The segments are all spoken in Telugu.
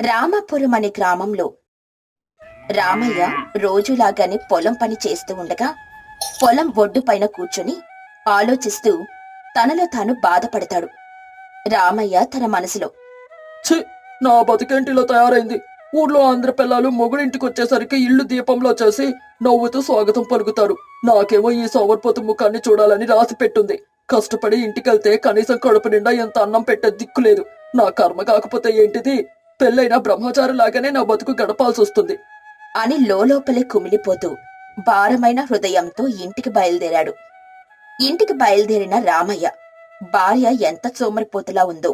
రామాపురం అనే గ్రామంలో రామయ్య రోజులాగానే పొలం పని చేస్తూ ఉండగా పొలం ఒడ్డు పైన కూర్చొని ఆలోచిస్తూ తనలో తాను బాధపడతాడు. రామయ్య తన మనసులో ఛీ నా బతికేంటిలో తయారైంది. ఊర్లో అందరి పిల్లలు మొగుడింటికి వచ్చేసరికి ఇల్లు దీపంలో చేసి నవ్వుతూ స్వాగతం పలుకుతారు. నాకేమో ఈ సోమర్పోతు ముఖాన్ని చూడాలని రాసి పెట్టుంది. కష్టపడి ఇంటికెళ్తే కనీసం కడుపు నిండా ఎంత అన్నం పెట్టే దిక్కు లేదు. నా కర్మ కాకపోతే ఏంటిది? పెళ్ళైన బ్రహ్మచారి లాగానే నా బతుకు గడపాల్సి వస్తుంది అని లోలోపలే కుమిలిపోతూ భారమైన హృదయంతో ఇంటికి బయలుదేరాడు. ఇంటికి బయలుదేరిన రామయ్య భార్య ఎంత సోమరిపోతులా ఉందో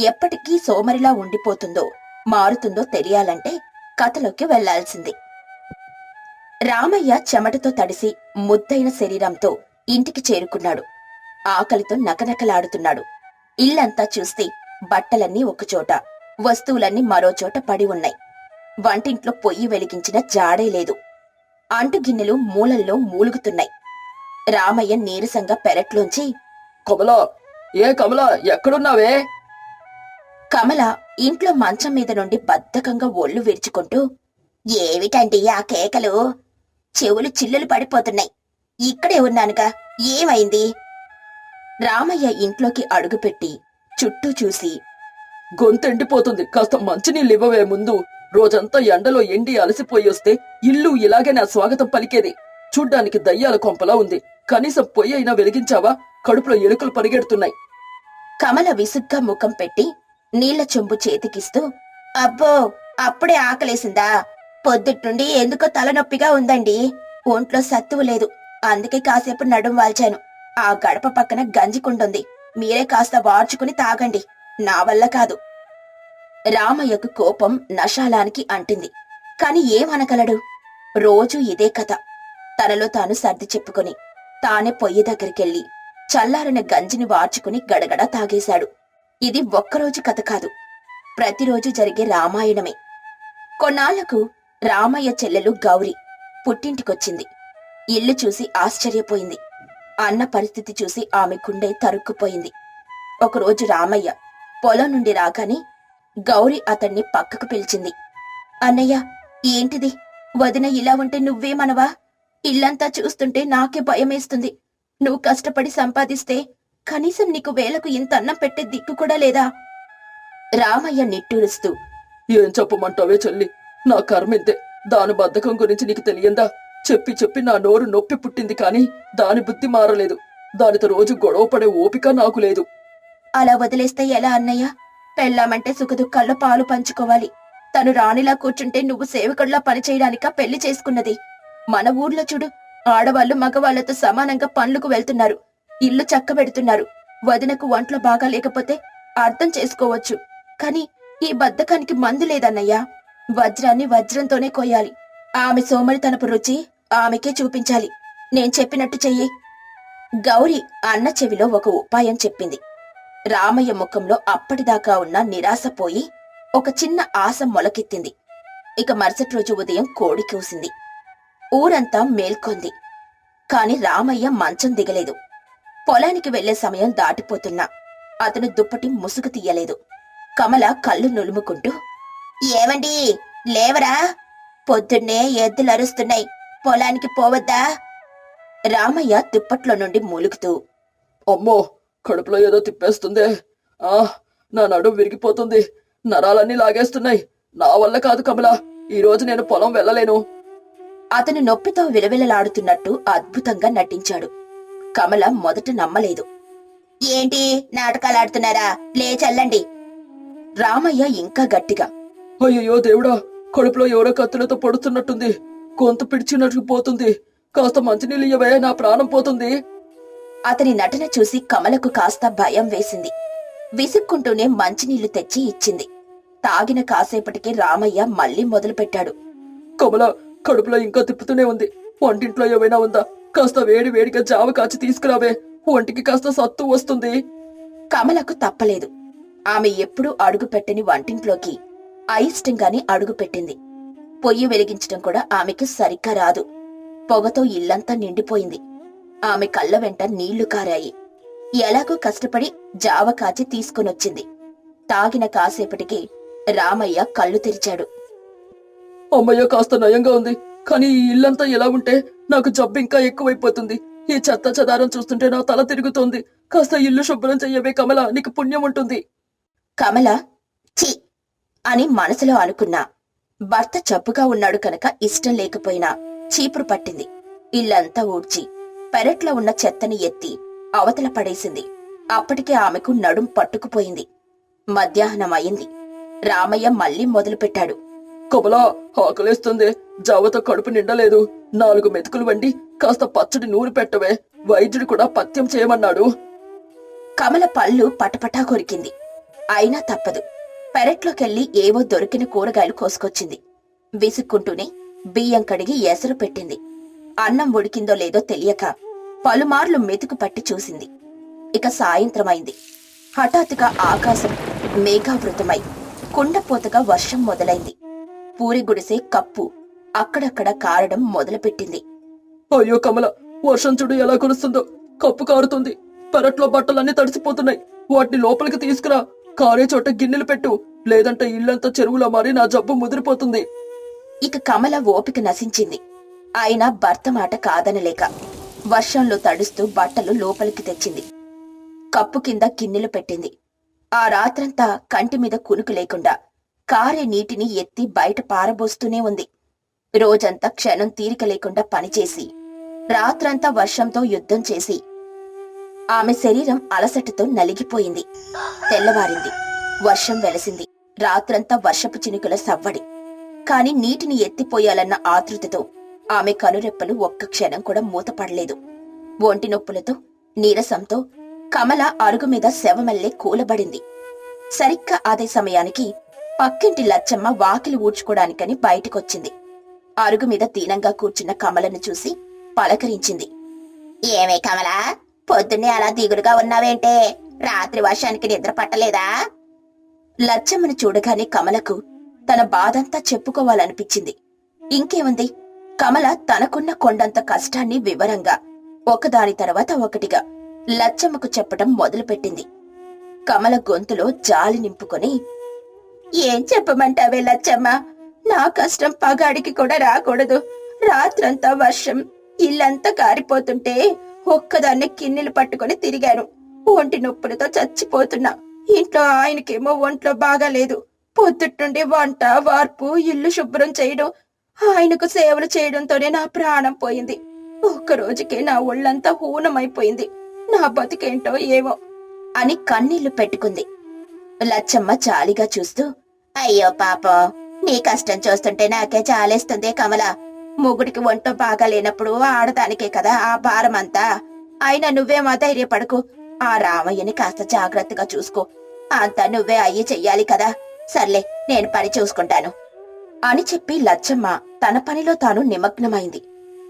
ఎప్పటికీ సోమరిలా ఉండిపోతుందో మారుతుందో తెలియాలంటే కథలోకి వెళ్ళాల్సింది. రామయ్య చెమటతో తడిసి ముద్దైన శరీరంతో ఇంటికి చేరుకున్నాడు. ఆకలితో నకనకలాడుతున్నాడు. ఇల్లంతా చూస్తే బట్టలన్నీ ఒకచోట వస్తువులన్నీ మరోచోట పడి ఉన్నాయి. వంటింట్లో పొయ్యి వెలిగించిన జాడే లేదు. అంటు గిన్నెలు మూలల్లో మూలుగుతున్నాయి. రామయ్య నీరసంగా పెరట్లోంచి కమలా ఏ కమలా ఎక్కడున్నావే? కమల ఇంట్లో మంచం మీద నుండి బద్ధకంగా ఒళ్ళు విరుచుకుంటూ ఏమిటండి ఆ కేకలు? చెవులు చిల్లులు పడిపోతున్నాయి. ఇక్కడే ఉన్నానుగా ఏమైంది? రామయ్య ఇంట్లోకి అడుగుపెట్టి చుట్టూ చూసి గొంతు ఎండిపోతుంది. కాస్త మంచినీళ్ళు ఇవ్వవే ముందు. రోజంతా ఎండలో ఎండి అలసిపోయి వస్తే ఇల్లు ఇలాగే నా స్వాగతం పలికేది. చూడ్డానికి దయ్యాల కొంపలా ఉంది. కనీసం పొయ్యి అయినా వెలిగించావా? కడుపులో ఎలుకలు పరిగెడుతున్నాయి. కమల విసుగ్గా ముఖం పెట్టి నీళ్ళ చెంబు చేతికిస్తూ అబ్బో అప్పుడే ఆకలేసిందా? పొద్దుట్నుండి ఎందుకో తలనొప్పిగా ఉందండి. ఒంట్లో సత్తువు లేదు. అందుకే కాసేపు నడుం వాల్చాను. ఆ గడప పక్కన గంజికుంటుంది మీరే కాస్త వార్చుకుని తాగండి. నా వల్ల కాదు. రామయ్యకు కోపం నశాలానికి అంటింది. కాని ఏమనగలడు? రోజూ ఇదే కథ. తనలో తాను సర్ది చెప్పుకుని తానే పొయ్యి దగ్గరికెళ్ళి చల్లారిన గంజిని వార్చుకుని గడగడ తాగేశాడు. ఇది ఒక్కరోజు కథ కాదు. ప్రతిరోజు జరిగే రామాయణమే. కొన్నాళ్ళకు రామయ్య చెల్లెలు గౌరి పుట్టింటికొచ్చింది. ఇల్లు చూసి ఆశ్చర్యపోయింది. అన్న పరిస్థితి చూసి ఆమె గుండె తరుక్కుపోయింది. ఒకరోజు రామయ్య పొలం నుండి రాగానే గౌరి అతన్ని పక్కకు పిలిచింది. అన్నయ్య ఏంటిది? వదిన ఇలా ఉంటే నువ్వేమనవా? ఇల్లంతా చూస్తుంటే నాకే భయమేస్తుంది. నువ్వు కష్టపడి సంపాదిస్తే కనీసం నీకు వేలకు ఇంత అన్నం పెట్టే దిక్కు కూడా లేదా? రామయ్య నిట్టూరుస్తూ ఏం చెప్పమంటావే చెల్లి? నా కర్మింతే దాని బద్ధకం గురించి నీకు తెలియందా? చెప్పి చెప్పి నా నోరు నొప్పి పుట్టింది కానీ దాని బుద్ధి మారలేదు. దానితో రోజు గొడవ పడే ఓపిక నాకు లేదు. అలా వదిలేస్తే ఎలా అన్నయ్య? పెళ్ళామంటే సుఖదుఖాల్లో పాలు పంచుకోవాలి. తను రాణిలా కూర్చుంటే నువ్వు సేవకుడిలా పనిచేయడానిక పెళ్ళి చేసుకున్నది. మన ఊర్లో చూడు ఆడవాళ్ళు మగవాళ్ళతో సమానంగా పనులకు వెళ్తున్నారు. ఇల్లు చక్కబెడుతున్నారు. వదినకు ఒంట్లో బాగా లేకపోతే అర్థం చేసుకోవచ్చు. కాని ఈ బద్ధకానికి మందు లేదన్నయ్యా. వజ్రాన్ని వజ్రంతోనే కోయాలి. ఆమె సోమరితనపు రుచి ఆమెకే చూపించాలి. నేను చెప్పినట్టు చెయ్యి. గౌరి అన్న చెవిలో ఒక ఉపాయం చెప్పింది. రామయ్య ముఖంలో అప్పటిదాకా ఉన్న నిరాశ పోయి ఒక చిన్న ఆశ మొలకెత్తింది. ఇక మరుసటి రోజు ఉదయం కోడి కూసింది. ఊరంతా మేల్కొంది. కాని రామయ్య మంచం దిగలేదు. పొలానికి వెళ్ళే సమయం దాటిపోతున్నా. అతను దుప్పటి ముసుగు తీయలేదు. కమల కళ్ళు నులుముకుంటూ ఏమండి లేవరా? పొద్దున్నే ఎద్దులు అరుస్తున్నాయి. పొలానికి పోవద్దా? రామయ్య దుప్పట్లో నుండి మూలుగుతూ అమ్మో! కడుపులో ఏదో తిప్పేస్తుందే. ఆ నా నడుం విరిగిపోతుంది. నరాలన్నీ లాగేస్తున్నాయి. నా వల్ల కాదు కమల. ఈ రోజు నేను పొలం వెళ్ళలేను. అతను నొప్పితో విలవిలలాడుతున్నట్టు అద్భుతంగా నటించాడు. కమల మొదట నమ్మలేదు. ఏంటి? నాటకాలాడుతున్నారా? లేచల్లండి రామయ్య ఇంకా గట్టిగా. అయ్యయ్యో దేవుడా కడుపులో ఎవరో కత్తులతో పొడుస్తున్నట్టుంది. గొంతు పిడిచినట్టు పోతుంది కాస్త మంచినీళ్ళు ఇయ్యవే నా ప్రాణం పోతుంది. అతని నటన చూసి కమలకు కాస్త భయం వేసింది. విసుక్కుంటూనే మంచినీళ్ళు తెచ్చి ఇచ్చింది. తాగిన కాసేపటికి రామయ్య మళ్ళీ మొదలుపెట్టాడు. కమల కడుపులో ఇంకా తిప్పుతూనే ఉంది. వంటింట్లో ఏమైనా ఉందా? కాస్త వేడి వేడిగా జావ కాచి తీసుకురావే. ఒంటికి కాస్త సత్తు వస్తుంది. కమలకు తప్పలేదు. ఆమె ఎప్పుడూ అడుగుపెట్టని వంటింట్లోకి అయిష్టంగానే అడుగుపెట్టింది పొయ్యి వెలిగించడం కూడా ఆమెకి సరిగ్గా రాదు. పొగతో ఇల్లంతా నిండిపోయింది. ఆమె కళ్ళ వెంట నీళ్ళు కారాయి. ఎలాగో కష్టపడి జావ కాచి తీసుకొనొచ్చింది. తాగిన కాసేపటికి రామయ్య కళ్ళు తెరిచాడు. అమ్మయ్య కాస్త నయంగా ఉంది. కానీ ఈ ఇల్లంతా ఎలా ఉంటే నాకు జబ్బు ఇంకా ఎక్కువైపోతుంది. ఈ చెత్త చెదారం చూస్తుంటే నా తల తిరుగుతోంది. కాస్త ఇల్లు శుభ్రం చెయ్యవే కమల నీకు పుణ్యం ఉంటుంది. కమల చి అని మనసులో అనుకున్నా. భర్త జబ్బుగా ఉన్నాడు కనుక ఇష్టం లేకపోయినా చీపురు పట్టింది. ఇల్లంతా ఊడ్చి పెరట్లో ఉన్న చెత్తని ఎత్తి అవతల పడేసింది. అప్పటికే ఆమెకు నడుం పట్టుకుపోయింది. మధ్యాహ్నం అయింది. రామయ్య మళ్ళీ మొదలుపెట్టాడు. కమల ఆకలేస్తుంది. జావతో కడుపు నిండలేదు. నాలుగు మెతుకులు వండి కాస్త పచ్చడి నూనె పెట్టవే. వైద్యుడు కూడా పథ్యం చేయమన్నాడు. కమల పళ్ళు పటపటా కొరికింది. అయినా తప్పదు. పెరట్లోకెళ్ళి ఏవో దొరికిన కూరగాయలు కోసుకొచ్చింది. విసుక్కుంటూనే బియ్యం కడిగి ఎసరు పెట్టింది. అన్నం ఉడికిందో లేదో తెలియక పలుమార్లు మెతుకు పట్టి చూసింది. ఇక సాయంత్రమైంది. హఠాత్తుగా ఆకాశం మేఘావృతమై కుండపోతగా వర్షం మొదలైంది. పూరి గుడిసే కప్పు అక్కడక్కడ కారడం మొదలుపెట్టింది. అయ్యో కమల వర్షం చూడు ఎలా కురుస్తుందో. కప్పు కారుతుంది. పెరట్లో బట్టలన్నీ తడిసిపోతున్నాయి. వాటిని లోపలికి తీసుకురా. కారే చోట గిన్నెలు పెట్టు. లేదంటే ఇల్లంతా చెరువులో మారి నా జబ్బు ముదిరిపోతుంది. ఇక కమల ఓపిక నశించింది. అయినా భర్త మాట కాదనలేక వర్షంలో తడుస్తూ బట్టలు లోపలికి తెచ్చింది. కప్పు కింద గిన్నెలు పెట్టింది. ఆ రాత్రంతా కంటి మీద కునుకు లేకుండా కారే నీటిని ఎత్తి బయట పారబోస్తూనే ఉంది. రోజంతా క్షణం తీరిక లేకుండా పనిచేసి రాత్రంతా వర్షంతో యుద్ధం చేసి ఆమె శరీరం అలసటతో నలిగిపోయింది. తెల్లవారింది. వర్షం వెలసింది. రాత్రంతా వర్షపు చినుకుల సవ్వడి. కాని నీటిని ఎత్తిపోయాలన్న ఆతృతతో ఆమె కనురెప్పలు ఒక్క క్షణం కూడా మూతపడలేదు. ఒంటి నొప్పులతో నీరసంతో కమల అరుగు మీద శవమల్లే కూలబడింది. సరిగ్గా అదే సమయానికి పక్కింటి లచ్చమ్మ వాకిలి ఊడ్చుకోడానికని బయటికొచ్చింది. అరుగు మీద దీనంగా కూర్చున్న కమలను చూసి పలకరించింది. ఏమే కమలా పొద్దున్నే అలా దిగులుగా ఉన్నావేంటే? రాత్రి వర్షానికి నిద్ర పట్టలేదా? లచ్చమ్మను చూడగానే కమలకు తన బాధంతా చెప్పుకోవాలనిపించింది. ఇంకేముంది? కమల తనకున్న కొండంత కష్టాన్ని వివరంగా ఒకదాని తర్వాత ఒకటిగా లచ్చమ్మకు చెప్పటం మొదలుపెట్టింది. కమల గొంతులో జాలి నింపుకొని ఏం చెప్పమంటావే లచ్చమ్మ? నా కష్టం పగాడికి కూడా రాకూడదు. రాత్రంతా వర్షం ఇల్లంతా కారిపోతుంటే ఒక్కదాన్ని కిన్నెలు పట్టుకొని తిరిగాను. ఒంటి నొప్పులతో చచ్చిపోతున్నా. ఇంట్లో ఆయనకేమో ఒంట్లో బాగాలేదు. పొద్దుట్టుండి వంట వార్పు ఇల్లు శుభ్రం చేయడం ఆయనకు సేవలు చేయడంతోనే నా ప్రాణం పోయింది. ఒక్క రోజుకే నా ఒళ్ళంతా హూనమైపోయింది. నా బతికేంటో ఏమో అని కన్నీళ్ళు పెట్టుకుంది. లచ్చమ్మ జాలిగా చూస్తూ అయ్యో పాపం నీ కష్టం చూస్తుంటే నాకే చాలేస్తుంది కమల. మొగుడికి ఒంటో బాగా లేనప్పుడు ఆడదానికే కదా ఆ భారమంతా. అయినా నువ్వేమో ధైర్యపడకు. ఆ రామయ్యని కాస్త జాగ్రత్తగా చూసుకో. అంతా నువ్వే అయ్యి చెయ్యాలి కదా. సర్లే నేను పని చూసుకుంటాను. అని చెప్పి లచ్చమ్మ తన పనిలో తాను నిమగ్నమైంది.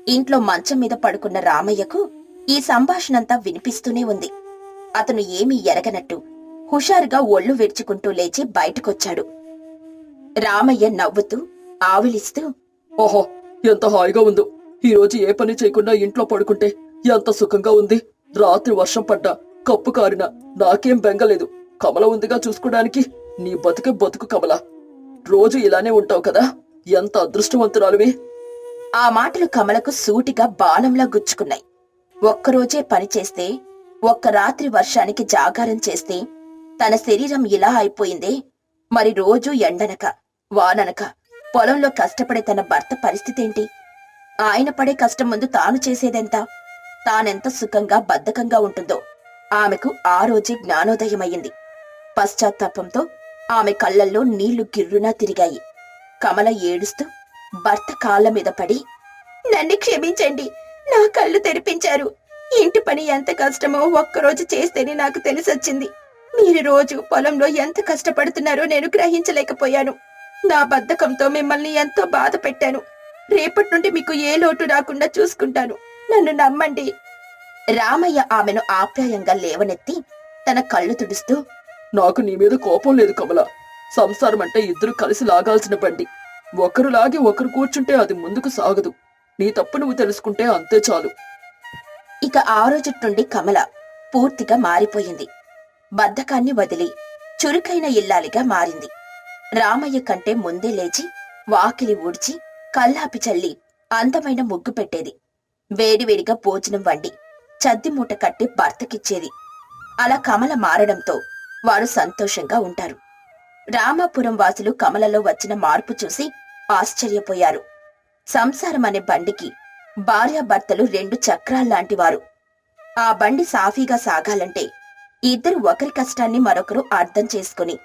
ఇంట్లో మంచం మీద పడుకున్న రామయ్యకు ఈ సంభాషణంతా వినిపిస్తూనే ఉంది. అతను ఏమీ ఎరగనట్టు హుషారుగా ఒళ్ళు విరుచుకుంటూ లేచి బయటకొచ్చాడు. రామయ్య నవ్వుతూ ఆవిలిస్తూ ఓహో ఎంత హాయిగా ఉందో. ఈరోజు ఏ పని చేయకుండా ఇంట్లో పడుకుంటే ఎంత సుఖంగా ఉంది. రాత్రి వర్షం పడ్డా కప్పు కారిన నాకేం బెంగలేదు. కమల ఉందిగా చూసుకోడానికి నీ బతుకే బతుకు కమల. రోజు ఇలానే ఉంటావు కదా? ఎంత అదృష్టవంతురాలువి. ఆ మాటలు కమలకు సూటిగా బాణంలా గుచ్చుకున్నాయి. ఒక్కరోజే పనిచేస్తే ఒక్క రాత్రి వర్షానికి జాగారం చేస్తే తన శరీరం ఇలా అయిపోయిందే. మరి రోజూ ఎండనక వాననక పొలంలో కష్టపడే తన భర్త పరిస్థితేంటి? ఆయన పడే కష్టం ముందు తాను చేసేదెంత? తానెంత సుఖంగా బద్ధకంగా ఉంటుందో? ఆమెకు ఆ రోజే జ్ఞానోదయమయ్యింది. పశ్చాత్తాపంతో ఆమె కళ్ళల్లో నీళ్ళు గిర్రునా తిరిగాయి. కమల ఏడుస్తూ భర్త కాళ్ళ మీద పడి నన్ను క్షమించండి నా కళ్ళు తెరిపించారు. ఇంటి పని ఎంత కష్టమో ఒక్కరోజు చేస్తేనే నాకు తెలిసొచ్చింది. మీరు రోజు పొలంలో ఎంత కష్టపడుతున్నారో నేను గ్రహించలేకపోయాను. నా బద్ధకంతో మిమ్మల్ని ఎంతో బాధ పెట్టాను. రేపటి నుండి మీకు ఏ లోటు రాకుండా చూసుకుంటాను. నన్ను నమ్మండి. రామయ్య ఆమెను ఆప్యాయంగా లేవనెత్తి తన కళ్ళు తుడుస్తూ నాకు నీ మీద కోపం లేదు కమల. సంసారం అంటే ఇద్దరు కలిసి లాగాల్సిన బండి. ఒకరు లాగి ఒకరు కూర్చుంటే అది ముందుకు సాగదు. నీ తప్పు నువ్వు తెలుసుకుంటే అంతే చాలు. ఇక ఆ రోజు నుండి కమల పూర్తిగా మారిపోయింది. బద్ధకాన్ని వదిలి చురుకైన ఇల్లాలిగా మారింది. రామయ్య కంటే ముందే లేచి వాకిలి ఊడ్చి కల్లాపి చల్లి అందమైన ముగ్గు పెట్టేది. వేడివేడిగా భోజనం వండి చద్ది మూట కట్టి భర్తకిచ్చేది. అలా కమల మారడంతో వారు సంతోషంగా ఉంటారు. రామాపురం వాసులు కమలలో వచ్చిన మార్పు చూసి ఆశ్చర్యపోయారు. సంసారం అనే బండికి భార్యాభర్తలు రెండు చక్రాల్లాంటివారు ఆ బండి సాఫీగా సాగాలంటే ఇద్దరు ఒకరి కష్టాన్ని మరొకరు అర్థం చేసుకుని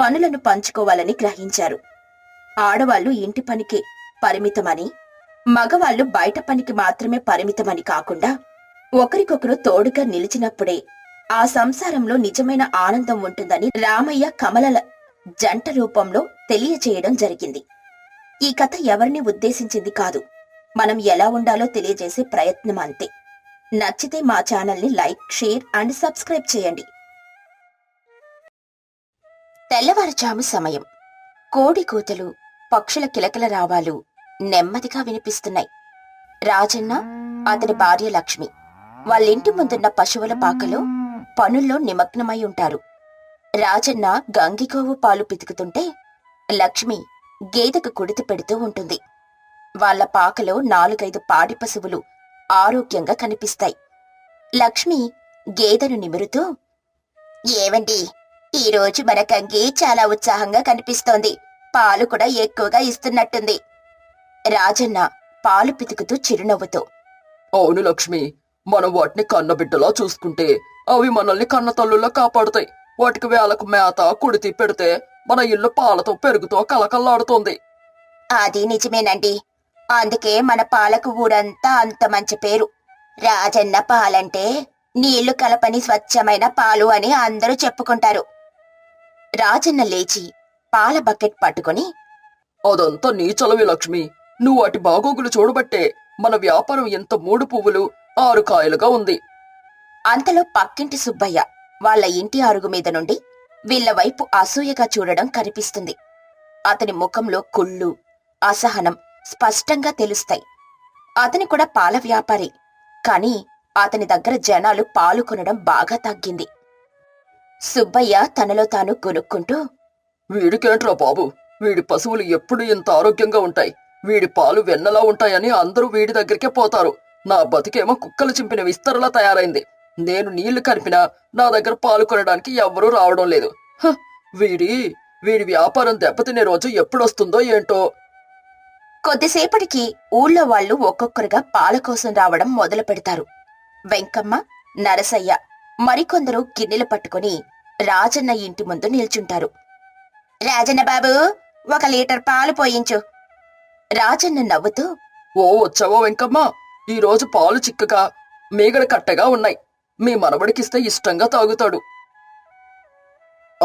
పనులను పంచుకోవాలని గ్రహించారు. ఆడవాళ్ళు ఇంటి పనికి పరిమితమని మగవాళ్ళు బయట పనికి మాత్రమే పరిమితమని కాకుండా ఒకరికొకరు తోడుగా నిలిచినప్పుడే ఆ సంసారంలో నిజమైన ఆనందం ఉంటుందని రామయ్య కమలల జంట రూపంలో తెలియచేయడం జరిగింది. ఈ కథ ఎవరిని ఉద్దేశించింది కాదు. మనం ఎలా ఉండాలో తెలియజేసే ప్రయత్నం అంతే. నచ్చితే మా ఛానల్ని లైక్ షేర్ అండ్ సబ్స్క్రైబ్ చేయండి. తెల్లవారుజాము సమయం. కోడి కూతలు పక్షుల కిలకిల రావాలు నెమ్మదిగా వినిపిస్తున్నాయి. రాజన్న అతని భార్య లక్ష్మి. వాళ్ళింటి ముందున్న పశువుల పాకలో పనుల్లో నిమగ్నమై ఉంటారు. రాజన్న గంగిగోవు పాలు పితుకుతుంటే లక్ష్మి గేదెకు కుడితి పెడుతూ ఉంటుంది. వాళ్ళ పాకలో నాలుగైదు పాడి పశువులు ఆరోగ్యంగా కనిపిస్తాయి. లక్ష్మి గేదెను నిమురుతూ ఏవండి ఈరోజు మన గంగి చాలా ఉత్సాహంగా కనిపిస్తోంది. పాలు కూడా ఎక్కువగా ఇస్తున్నట్టుంది. రాజన్న పాలు పితుకుతూ చిరునవ్వుతో అవును లక్ష్మి మనం వాటిని కన్నబిడ్డలా చూసుకుంటే అవి మనల్ని కన్న తల్లుల్లో కాపాడుతాయి. వాటికి వేలకు మేత కుడితి పెడితే మన ఇల్లు పాలతో పెరుగుతో కలకల్లాడుతోంది అది నిజమేనండి. అందుకే మన పాలకు ఊరంతా అంత మంచి పేరు. రాజన్న పాలంటే నీళ్ళు కలపని స్వచ్ఛమైన పాలు అని అందరూ చెప్పుకుంటారు. రాజన్న లేచి పాల బకెట్ పట్టుకుని అదంతా నీ చలవి లక్ష్మి. నువ్వు వాటి బాగోగులు చూడబట్టే మన వ్యాపారం ఎంత మూడు పువ్వులు ఆరు కాయలుగా ఉంది. అంతలో పక్కింటి సుబ్బయ్య వాళ్ళ ఇంటి అరుగు మీద నుండి వీళ్ళ వైపు అసూయగా చూడడం కనిపిస్తుంది. అతని ముఖంలో కుళ్ళు అసహనం స్పష్టంగా తెలుస్తాయి. అతని కూడా పాల వ్యాపారి కాని అతని దగ్గర జనాలు పాలు కొనడం బాగా తగ్గింది. సుబ్బయ్య తనలో తాను కొనుక్కుంటూ వీడికేంట్రా బాబు? వీడి పశువులు ఎప్పుడు ఇంత ఆరోగ్యంగా ఉంటాయి? వీడి పాలు వెన్నలా ఉంటాయని అందరూ వీడి దగ్గరికే పోతారు. నా బతికేమో కుక్కలు చింపిన విస్తరలా తయారైంది. నేను నీళ్ళు కలిపినా నా దగ్గర పాలు కొనడానికి ఎవ్వరూ రావడం లేదు. వీడి వీడి వ్యాపారం దెబ్బతినే రోజు ఎప్పుడొస్తుందో ఏంటో? కొద్దిసేపటికి ఊళ్ళో వాళ్ళు ఒక్కొక్కరుగా పాల కోసం రావడం మొదలు పెడతారు. వెంకమ్మ నరసయ్య మరికొందరు గిన్నెలు పట్టుకుని రాజన్న ఇంటి ముందు నిల్చుంటారు. రాజన్న బాబు ఒక లీటర్ పాలు పోయించు. రాజన్న నవ్వుతూ ఓ వచ్చావో వెంకమ్మ? ఈరోజు రోజు పాలు చిక్కక మీగడ కట్టగా ఉన్నాయి. మీ మనవడికిస్తే ఇష్టంగా తాగుతాడు.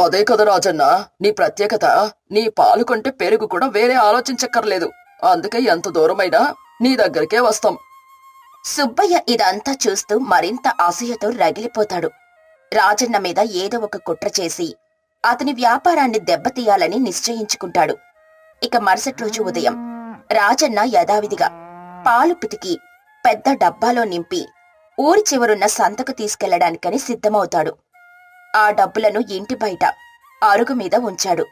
అదే కదా రాజన్న నీ ప్రత్యేకత నీ పాలు కొంటే పెరుగు కూడా వేరే ఆలోచించక్కర్లేదు. అందుకే ఎంత దూరమైనా నీ దగ్గరికే వస్తాం. సుబ్బయ్య ఇదంతా చూస్తూ మరింత అసూయతో రగిలిపోతాడు. రాజన్న మీద ఏదో ఒక కుట్ర చేసి అతని వ్యాపారాన్ని దెబ్బతీయాలని నిశ్చయించుకుంటాడు. ఇక మరుసటి రోజు ఉదయం రాజన్న యథావిధిగా పాలు పితికి పెద్ద డబ్బాలో నింపి ఊరి చివరున్న సంతకు తీసుకెళ్ళడానికని సిద్ధమవుతాడు. ఆ డబ్బులను ఇంటి బయట అరుగు మీద ఉంచాడు.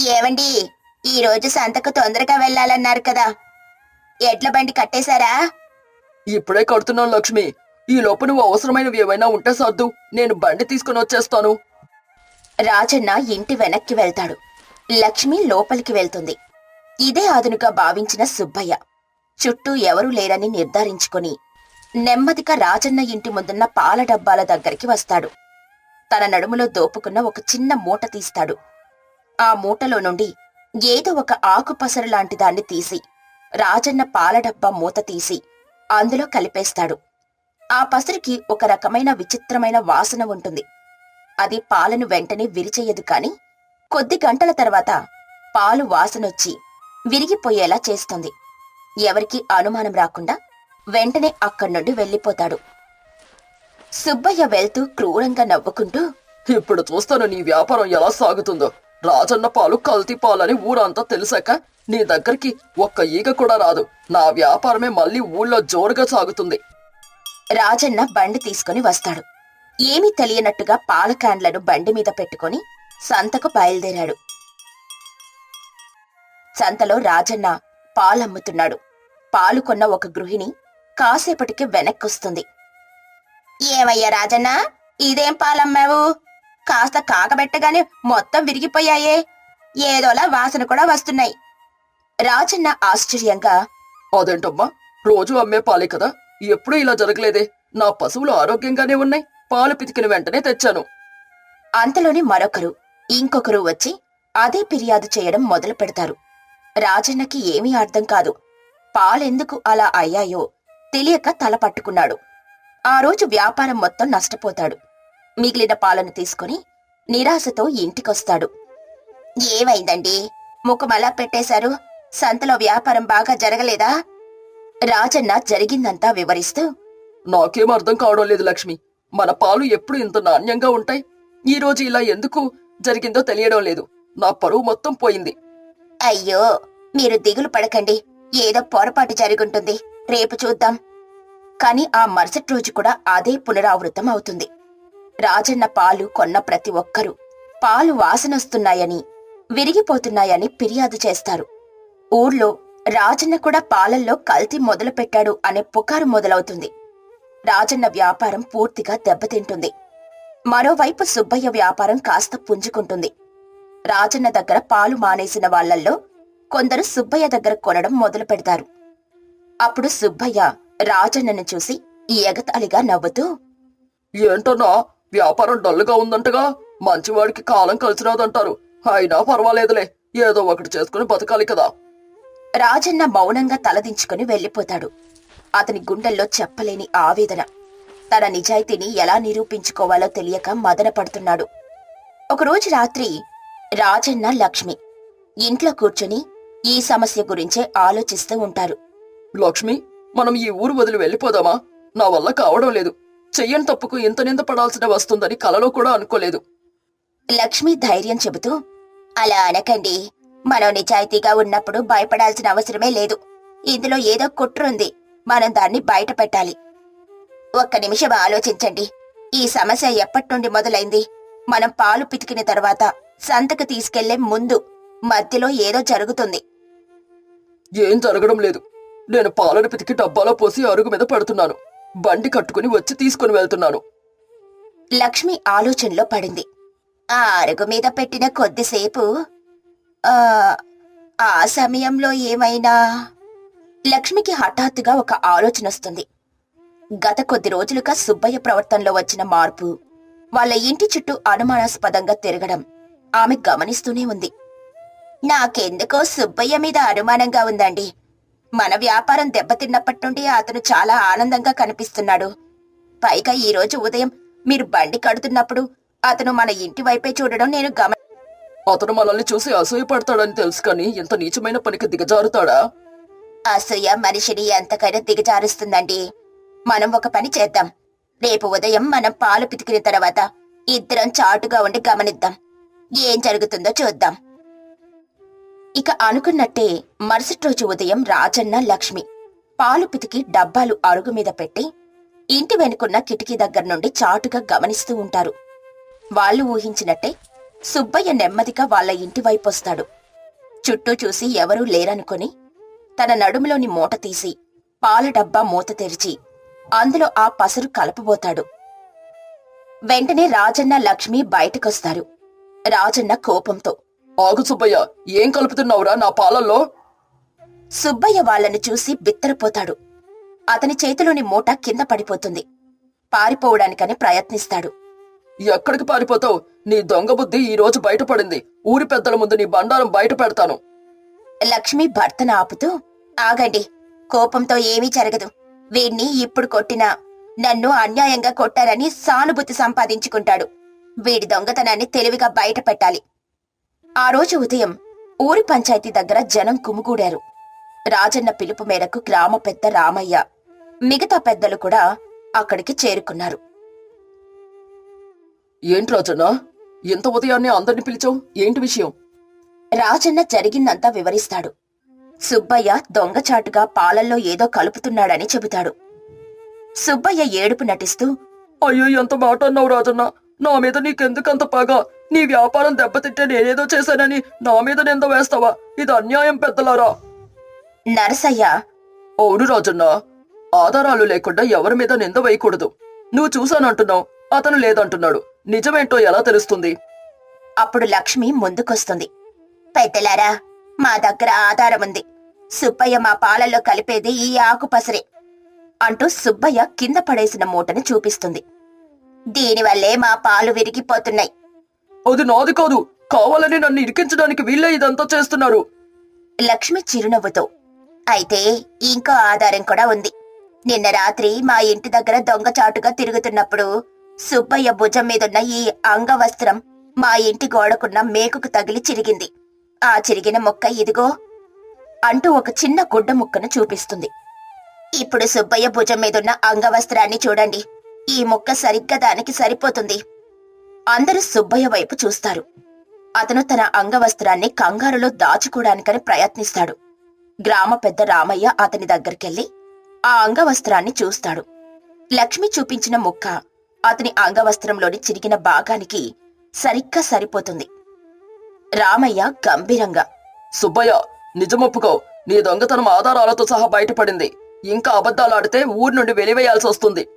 ఏవండి ఈ రోజు సంతకు తొందరగా వెళ్ళాలన్నారు కదా. ఎడ్ల బండి కట్టేశారా? ఇప్పుడే కడుతున్నాను లక్ష్మి. ఈ లోపు నువ్వు అవసరమైనవి ఏవైనా ఉంటే సర్దు. నేను బండి తీసుకుని వచ్చేస్తాను. రాజన్న ఇంటి వెనక్కి వెళ్తాడు. లక్ష్మి లోపలికి వెళ్తుంది. ఇదే అదునుగా భావించిన సుబ్బయ్య. చుట్టూ ఎవరూ లేరని నిర్ధారించుకుని నెమ్మదిగా రాజన్న ఇంటి ముందున్న పాల డబ్బాల దగ్గరికి వస్తాడు. తన నడుములో దోపుకున్న ఒక చిన్న మూట తీస్తాడు. ఆ మూటలో నుండి ఏదో ఒక ఆకుపసరు లాంటి దాన్ని తీసి రాజన్న పాల డబ్బా మూత తీసి అందులో కలిపేస్తాడు. ఆ పసరికి ఒక రకమైన విచిత్రమైన వాసన ఉంటుంది. అది పాలను వెంటనే విరిచేయదు కాని కొద్ది గంటల తర్వాత పాలు వాసనొచ్చి విరిగిపోయేలా చేస్తుంది. ఎవరికి అనుమానం రాకుండా వెంటనే అక్కడి నుండి వెళ్ళిపోతాడు. సుబ్బయ్య వెళ్తూ క్రూరంగా నవ్వుకుంటూ ఇప్పుడు చూస్తాను నీ వ్యాపారం ఎలా సాగుతుందో. రాజన్న పాలు కల్తీ పాలని ఊరంతా తెలిసాక నీ దగ్గరికి ఒక్క ఈగ కూడా రాదు. నా వ్యాపారమే మళ్ళీ ఊళ్ళో జోరుగా సాగుతుంది. రాజన్న బండి తీసుకుని వస్తాడు. ఏమీ తెలియనట్టుగా పాల క్యాన్లను బండి మీద పెట్టుకుని సంతకు బయలుదేరాడు. సంతలో రాజన్న పాలమ్ముతున్నాడు. పాలు కొన్న ఒక గృహిణి కాసేపటికి వెనక్కొస్తుంది. ఏమయ్యా రాజన్న ఇదేం పాలమ్మావు? కాస్త కాకబెట్టగానే మొత్తం విరిగిపోయాయే. ఏదోలా వాసన కూడా వస్తున్నాయి. రాజన్న ఆశ్చర్యంగా అదేంటమ్మా? రోజు అమ్మే పాలే కదా. ఎప్పుడూ ఇలా జరగలేదే. నా పశువులు ఆరోగ్యంగానే ఉన్నాయి. పాలు పితికిన వెంటనే తెచ్చాను. అంతలోని మరొకరు ఇంకొకరు వచ్చి అదే ఫిర్యాదు చేయడం మొదలు పెడతారు రాజన్నకి ఏమీ అర్థం కాదు. పాలెందుకు అలా అయ్యాయో తెలియక తల పట్టుకున్నాడు. ఆ రోజు వ్యాపారం మొత్తం నష్టపోతాడు. మిగిలిన పాలను తీసుకుని నిరాశతో ఇంటికొస్తాడు. ఏమైందండి? ముఖమలా పెట్టేశారు? సంతలో వ్యాపారం బాగా జరగలేదా? రాజన్న జరిగిందంతా వివరిస్తూ నాకేం అర్థం కావడం లేదు లక్ష్మి. మన పాలు ఎప్పుడు ఇంత నాణ్యంగా ఉంటాయి? ఈ రోజు ఇలా ఎందుకు జరిగిందో తెలియడం లేదు. నా పరువు మొత్తం పోయింది. అయ్యో మీరు దిగులు పడకండి. ఏదో పొరపాటు జరుగుంటుంది. రేపు చూద్దాం. కాని ఆ మరుసటి రోజు కూడా అదే పునరావృతం అవుతుంది. రాజన్న పాలు కొన్న ప్రతి ఒక్కరూ పాలు వాసనొస్తున్నాయని విరిగిపోతున్నాయని ఫిర్యాదు చేస్తారు. ఊర్లో రాజన్న కూడా పాలల్లో కల్తీ మొదలుపెట్టాడు అనే పుకారు మొదలవుతుంది. రాజన్న వ్యాపారం పూర్తిగా దెబ్బతింటుంది. మరోవైపు సుబ్బయ్య వ్యాపారం కాస్త పుంజుకుంటుంది. రాజన్న దగ్గర పాలు మానేసిన వాళ్ళల్లో కొందరు సుబ్బయ్య దగ్గర కొనడం మొదలు పెడతారు. అప్పుడు సుబ్బయ్య రాజన్నను చూసి ఎగతాళిగా నవ్వుతూ ఏంటన్నా వ్యాపారం డల్లుగా ఉందంటగా? మంచివాడికి కాలం కలిసి రాదంటారు అయినా పర్వాలేదులే ఏదో ఒకటి చేసుకుని బతకాలి కదా. రాజన్న మౌనంగా తలదించుకుని వెళ్ళిపోతాడు. అతని గుండెల్లో చెప్పలేని ఆవేదన. తన నిజాయితీని ఎలా నిరూపించుకోవాలో తెలియక మదన పడుతున్నాడు ఒకరోజు రాత్రి రాజన్న లక్ష్మి ఇంట్లో కూర్చుని ఈ సమస్య గురించే ఆలోచిస్తూ ఉంటారు. లక్ష్మి మనం ఈ ఊరు వదిలి వెళ్ళిపోదామా? నా వల్ల కావడం లేదు. చెయ్యని తప్పుకు ఇంత నింద పడాల్సిన వస్తుందని కలలో కూడా అనుకోలేదు. లక్ష్మి ధైర్యం చెబుతూ అలా అనకండి. మనం నిజాయితీగా ఉన్నప్పుడు భయపడాల్సిన అవసరమే లేదు. ఇందులో ఏదో కుట్రుంది. మనం దాన్ని బయట పెట్టాలి. ఒక్క నిమిషం ఆలోచించండి. ఈ సమస్య ఎప్పటి నుండి మొదలైంది? మనం పాలు పితికిన తర్వాత సంతకు తీసుకెళ్ళే ముందు మధ్యలో ఏదో జరుగుతుంది. ఏం జరగడం లేదు. నేను పాలను పితికి డబ్బాలో పోసి అరుగు మీద పడుతున్నాను. బండి కట్టుకుని వచ్చి తీసుకుని వెళ్తున్నాను. లక్ష్మి ఆలోచనలో పడింది. ఆ అరుగు మీద పెట్టిన కొద్దిసేపు ఆ ఆ సమయంలో ఏమైనా? లక్ష్మికి హఠాత్తుగా ఒక ఆలోచన వస్తుంది. గత కొద్ది రోజులుగా సుబ్బయ్య ప్రవర్తనలో వచ్చిన మార్పు వాళ్ళ ఇంటి చుట్టూ అనుమానాస్పదంగా తిరగడం ఆమె గమనిస్తూనే ఉంది. నాకెందుకో సుబ్బయ్య మీద అనుమానంగా ఉందండి. మన వ్యాపారం దెబ్బతిన్నప్పటి నుండి అతను చాలా ఆనందంగా కనిపిస్తున్నాడు. పైగా ఈ రోజు ఉదయం మీరు బండి కడుతున్నప్పుడు అతను మన ఇంటి వైపే చూడడం నేను గమ అతను మనల్ని చూసి అసూయపడతాడని తెలుసు కానీ ఇంత నీచమైన పనికి దిగజారుతాడా? అసూయ మనిషిని ఎంతకైనా దిగజారుస్తుందండి. మనం ఒక పని చేద్దాం. రేపు ఉదయం మనం పాలు పితికిన తర్వాత ఇద్దరం చాటుగా ఉండి గమనిద్దాం. ఏం జరుగుతుందో చూద్దాం. ఇక అనుకున్నట్టే మరుసటి రోజు ఉదయం రాజన్న లక్ష్మి పాలు పితికి డబ్బాలు అరుగు మీద పెట్టి ఇంటి వెనుకున్న కిటికీ దగ్గర నుండి చాటుగా గమనిస్తూ ఉంటారు. వాళ్ళు ఊహించినట్టే సుబ్బయ్య నెమ్మదిగా వాళ్ళ ఇంటి వైపు వస్తాడు చుట్టూ చూసి ఎవరూ లేరనుకొని తన నడుములోని మూట తీసి పాల డబ్బా మూత తెరిచి అందులో ఆ పసరు కలపబోతాడు. వెంటనే రాజన్న లక్ష్మి బయటకొస్తారు. రాజన్న కోపంతో ఆగు సుబ్బయ్య ఏం కలుపుతున్నావురా నా పాలల్లో? సుబ్బయ్య వాళ్ళని చూసి బిత్తరపోతాడు. అతని చేతిలోని మూట కింద పడిపోతుంది. పారిపోవడానికని ప్రయత్నిస్తాడు. ఎక్కడికి పారిపోతావు? నీ దొంగ బుద్ధి ఈ రోజు బయటపడింది ఊరి పెద్దల ముందు నీ బండారం బయట పెడతాను. లక్ష్మి భర్తను ఆపుతూ ఆగండి కోపంతో ఏమీ జరగదు. వీణ్ణి ఇప్పుడు కొట్టినా నన్ను అన్యాయంగా కొట్టారని సానుభూతి సంపాదించుకుంటాడు. వీడి దొంగతనాన్ని తెలివిగా బయట పెట్టాలి. ఆ రోజు ఉదయం ఊరి పంచాయతీ దగ్గర జనం కుమ్ముగూడారు. రాజన్న పిలుపు మేరకు గ్రామ పెద్ద రామయ్య మిగతా పెద్దలు కూడా అక్కడికి చేరుకున్నారు. ఏంటి రాజన్నా? ఇంత ఉదయాన్నే అందరిని పిలిచావు? ఏంటి విషయం? రాజన్న జరిగిందంతా వివరిస్తాడు. సుబ్బయ్య దొంగచాటుగా పాలల్లో ఏదో కలుపుతున్నాడని చెబుతాడు. సుబ్బయ్య ఏడుపు నటిస్తూ అయ్యో ఎంత మాట అన్నావు రాజన్న? నా మీద నీకెందుకంత పగ? నీ వ్యాపారం దెబ్బతింటే నేనేదో చేశానని నా మీద నింద వేస్తావా? ఇది అన్యాయం పెద్దలారా. నరసయ్య. అవును రాజన్న. ఆధారాలు లేకుండా ఎవరి మీద నింద వేయకూడదు. నువ్వు చూశానంటున్నావు అతను లేదంటున్నాడు. నిజమేంటో ఎలా తెలుస్తుంది? అప్పుడు లక్ష్మి ముందుకొస్తుంది. పెద్దలారా మా దగ్గర ఆధారం ఉంది. సుబ్బయ్య మా పాలల్లో కలిపేది ఈ ఆకు పసరే అంటూ సుబ్బయ్య కింద పడేసిన మూటను చూపిస్తుంది. దీనివల్లే మా పాలు విరిగిపోతున్నాయి. అది నాది కాదు. కావాలని నన్ను ఇరికించడానికి వీళ్ళే ఇదంతా చేస్తున్నారు. లక్ష్మి చిరునవ్వుతో అయితే ఇంకో ఆధారం కూడా ఉంది. నిన్న రాత్రి మా ఇంటి దగ్గర దొంగచాటుగా తిరుగుతున్నప్పుడు సుబ్బయ్య భుజం మీదున్న ఈ అంగవస్త్రం మా ఇంటి గోడకున్న మేకుకు తగిలి చిరిగింది. ఆ చిరిగిన మొక్క ఇదిగో అంటూ ఒక చిన్న గుడ్డ ముక్కను చూపిస్తుంది. ఇప్పుడు సుబ్బయ్య భుజం మీదున్న అంగవస్త్రాన్ని చూడండి. ఈ ముక్క సరిగ్గా దానికి సరిపోతుంది. అందరూ సుబ్బయ్య వైపు చూస్తారు. అతను తన అంగవస్త్రాన్ని కంగారులో దాచుకోవడానికని ప్రయత్నిస్తాడు. గ్రామ పెద్ద రామయ్య అతని దగ్గరికెళ్ళి ఆ అంగవస్త్రాన్ని చూస్తాడు. లక్ష్మి చూపించిన ముక్క అతని అంగవస్త్రంలోని చిరిగిన భాగానికి సరిగ్గా సరిపోతుంది. రామయ్య గంభీరంగా సుబ్బయ్య నిజమొప్పుకో. నీ దొంగతనం ఆధారాలతో సహా బయటపడింది. ఇంకా అబద్ధాలాడితే ఊరి నుండి వెలివేయాల్సి వస్తుంది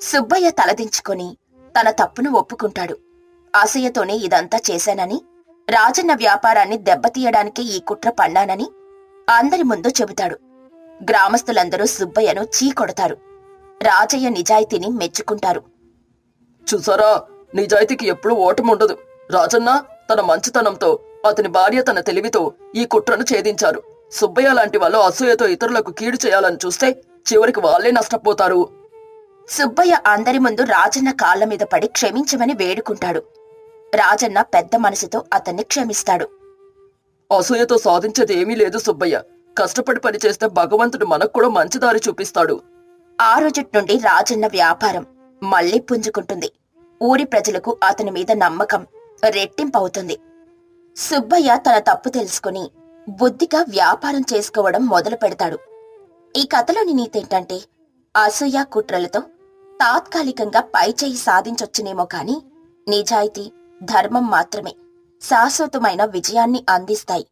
సుబ్బయ్య తలదించుకొని తన తప్పును ఒప్పుకుంటాడు. అసూయతోనే ఇదంతా చేశానని రాజన్న వ్యాపారాన్ని దెబ్బతీయడానికే ఈ కుట్ర పన్నానని అందరి ముందు చెబుతాడు. గ్రామస్తులందరూ సుబ్బయ్యను చీకొడతారు రాజయ్య నిజాయితీని మెచ్చుకుంటారు. చూసారా నిజాయితీకి ఎప్పుడూ ఓటముండదు. రాజన్న తన మంచితనంతో అతని భార్య తన తెలివితో ఈ కుట్రను ఛేదించారు. సుబ్బయ్య లాంటి వాళ్ళు అసూయతో ఇతరులకు కీడు చేయాలని చూస్తే చివరికి వాళ్ళే నష్టపోతారు. సుబ్బయ్య అందరి ముందు రాజన్న కాళ్ళ మీద పడి క్షమించమని వేడుకుంటాడు. రాజన్న పెద్ద మనసుతో అతన్ని క్షమిస్తాడు. అసూయతో సాధించేది ఏమీ లేదు సుబ్బయ్య. కష్టపడి పని చేస్తే భగవంతుడు మనకు కూడా మంచి దారి చూపిస్తాడు. ఆ రోజుటి నుండి రాజన్న వ్యాపారం మళ్ళీ పుంజుకుంటుంది. ఊరి ప్రజలకు అతని మీద నమ్మకం రెట్టింపవుతుంది. సుబ్బయ్య తన తప్పు తెలుసుకుని బుద్ధిగా వ్యాపారం చేసుకోవడం మొదలు పెడతాడు ఈ కథలోని నీతేంటంటే అసూయ కుట్రలతో తాత్కాలికంగా పైచేయి సాధించొచ్చునేమో కాని నిజాయితీ ధర్మం మాత్రమే. శాశ్వతమైన విజయాన్ని అందిస్తాయి.